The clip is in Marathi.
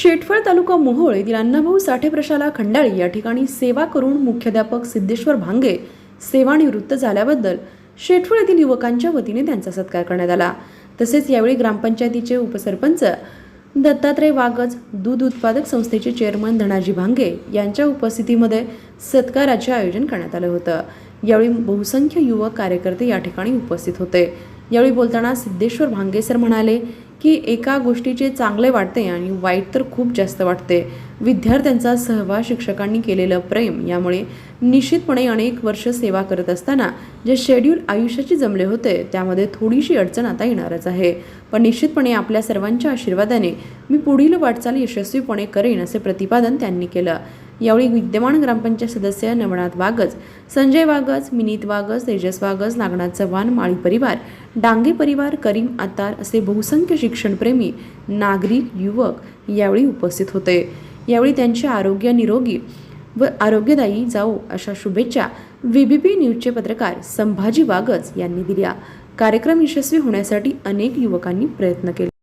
शेटफळ तालुका मोहोळ येथील अण्णाभाऊ साठे प्रशाला खंडाळी या ठिकाणी सेवा करून मुख्याध्यापक सिद्धेश्वर भांगे सेवानिवृत्त झाल्याबद्दल शेटफळ येथील युवकांच्या वतीने त्यांचा सत्कार करण्यात आला. तसेच यावेळी ग्रामपंचायतीचे उपसरपंच दत्तात्रय वागज दूध उत्पादक संस्थेचे चेअरमन धनाजी भांगे यांच्या उपस्थितीमध्ये सत्काराचे आयोजन करण्यात आलं होतं. यावेळी बहुसंख्य युवक कार्यकर्ते या ठिकाणी उपस्थित होते. यावेळी बोलताना सिद्धेश्वर भांगे सर म्हणाले की एका गोष्टीचे चांगले वाटते आणि वाईट तर खूप जास्त वाटते. विद्यार्थ्यांचा सहवास शिक्षकांनी केलेलं प्रेम यामुळे निश्चितपणे अनेक वर्ष सेवा करत असताना जे शेड्यूल आयुष्याचे जमले होते त्यामध्ये थोडीशी अडचण आता येणारच आहे. पण निश्चितपणे आपल्या सर्वांच्या आशीर्वादाने मी पुढील वाटचाल यशस्वीपणे करेन असे प्रतिपादन त्यांनी केलं. यावेळी विद्यमान ग्रामपंचायत सदस्य नवनाथ वागज संजय वागज मिनीत वागज तेजस वागज नागनाथ चव्हाण माळी परिवार डांगे परिवार करीम आतार असे बहुसंख्य शिक्षणप्रेमी नागरिक युवक यावेळी उपस्थित होते. यावेळी त्यांचे आरोग्य निरोगी व आरोग्यदायी जाओ अशा शुभेच्छा व्हीबीपी न्यूजचे पत्रकार संभाजी वागज यांनी दिल्या. कार्यक्रम यशस्वी होण्यासाठी अनेक युवकांनी प्रयत्न केले.